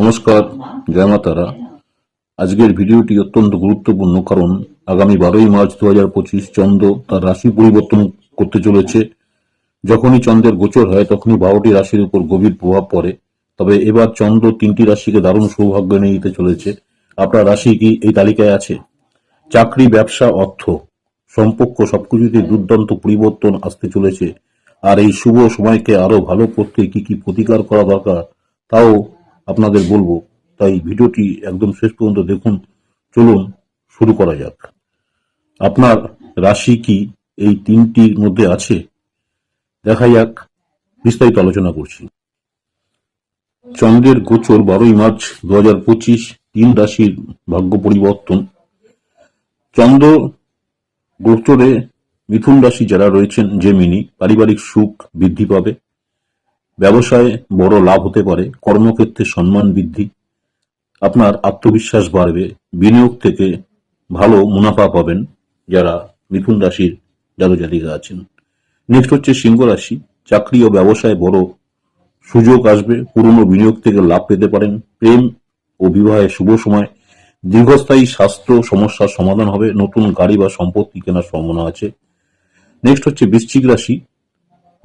নমস্কার, জয় মাতারা আজকের ভিডিওটি অত্যন্ত গুরুত্বপূর্ণ কারণ আগামী বারোই মার্চ দু হাজার পঁচিশ চন্দ্র তার রাশি পরিবর্তন করতে চলেছে। যখনই চন্দ্রের গোচর হয়, তখনই বারোটি রাশির উপর গভীর প্রভাব পড়ে। তবে এবার চন্দ্র তিনটি রাশিকে দারুণ সৌভাগ্য এনে দিতে চলেছে। আপনার রাশি কি এই তালিকায় আছে? চাকরি, ব্যবসা, অর্থ, সম্পর্ক সবকিছুতে দুর্দান্ত পরিবর্তন আসতে চলেছে। আর এই শুভ সময়কে আরও ভালো করতে কি কি প্রতিকার করা দরকার, তাও আপনাদের বলব, তাই ভিডিওটি একদম শেষ পর্যন্ত দেখুন, চলুন শুরু করা যাক। আপনার রাশি কি এই তিনটির মধ্যে আছে? দেখা যাক, বিস্তারিত আলোচনা করছি। চন্দ্রের গোচর বারোই মার্চ দু হাজার পঁচিশ, তিন রাশির ভাগ্য পরিবর্তন। চন্দ্র গোচরে মিথুন রাশি যারা রয়েছেন, জেমিনি, পারিবারিক সুখ বৃদ্ধি পাবে। ব্যবসায় বড় লাভ হতে পারে, কর্মক্ষেত্রে সম্মান বৃদ্ধি, আপনার আত্মবিশ্বাস বাড়বে, বিনিয়োগ থেকে ভালো মুনাফা পাবেন যারা মিথুন রাশির জাতজাতিকা আছেন। নেক্সট হচ্ছে সিংহ রাশি, চাকরি ও ব্যবসায় বড় সুযোগ আসবে, পুরনো বিনিয়োগ থেকে লাভ পেতে পারেন, প্রেম ও বিবাহের শুভ সময়, দীর্ঘস্থায়ী স্বাস্থ্য সমস্যার সমাধান হবে, নতুন গাড়ি বা সম্পত্তি কেনার সম্ভাবনা আছে। নেক্সট হচ্ছে বৃশ্চিক রাশি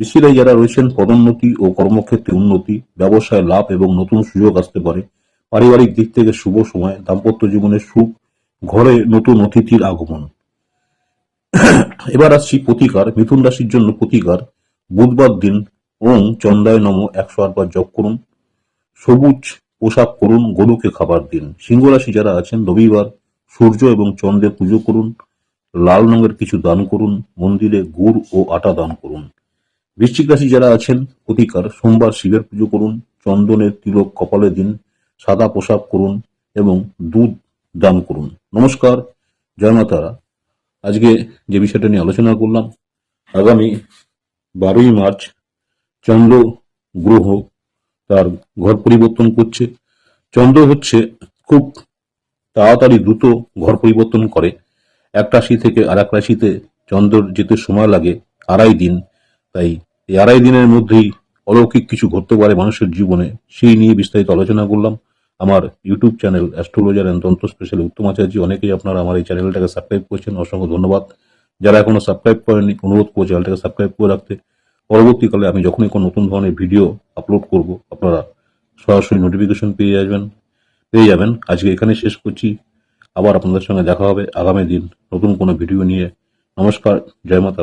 বৃশ্চিরাই যারা রয়েছেন পদোন্নতি ও কর্মক্ষেত্রে উন্নতি, ব্যবসায় লাভ এবং নতুন সুযোগ আসতে পারে, পারিবারিক দিক থেকে শুভ সময়, দাম্পত্য জীবনে সুখ, ঘরে নতুন অতিথির আগমন। এবার আসছি প্রতিকার, মিথুন রাশির জন্য প্রতিকার, বুধবার দিন ওং চন্দায় নম একশো আটবার জপ করুন, সবুজ পোশাক করুন গরুকে খাবার দিন। সিংহ রাশি যারা আছেন, রবিবার সূর্য এবং চন্দ্রে পুজো করুন, লাল রঙের কিছু দান করুন, মন্দিরে গুড় ও আটা দান করুন। বৃশ্চিক রাশি যারা আছেন প্রতিকার সোমবার শিবের পুজো করুন, চন্দনের তিলক কপালে দিন, সাদা পোশাক করুন এবং দুধ দান করুন। নমস্কার, জয় মাতারা আজকে যে বিষয়টা নিয়ে আলোচনা করলাম, আগামী বারোই মার্চ চন্দ্র গ্রহ তার ঘর পরিবর্তন করছে। চন্দ্র হচ্ছে খুব তাড়াতাড়ি দ্রুত ঘর পরিবর্তন করে। এক রাশি থেকে আর এক রাশিতে চন্দ্র যেতে সময় লাগে আড়াই দিন। তাই এই আড়াই দিনের মধ্যেই অলৌকিক কিছু ঘটতে পারে মানুষের জীবনে, সেই নিয়ে বিস্তারিত আলোচনা করলাম। আমার YouTube channel astrologer and Tantra special Uttam Acharya, অনেকেই আপনারা আমার এই চ্যানেলটাকে সাবস্ক্রাইব করছেন, অসংখ্য ধন্যবাদ। যারা এখনও সাবস্ক্রাইব করেনি অনুরোধ করব চ্যানেলটাকে সাবস্ক্রাইব করে রাখতে। পরবর্তীকালে আমি যখনই কোনো নতুন ধরনের ভিডিও আপলোড করব, আপনারা সরাসরি নোটিফিকেশন পেয়ে যাবেন পেয়ে যাবেন। আজকে এখানে শেষ করছি। আবার আপনাদের সঙ্গে দেখা হবে আগামী দিন নতুন কোনো ভিডিও নিয়ে। নমস্কার, জয় মাতা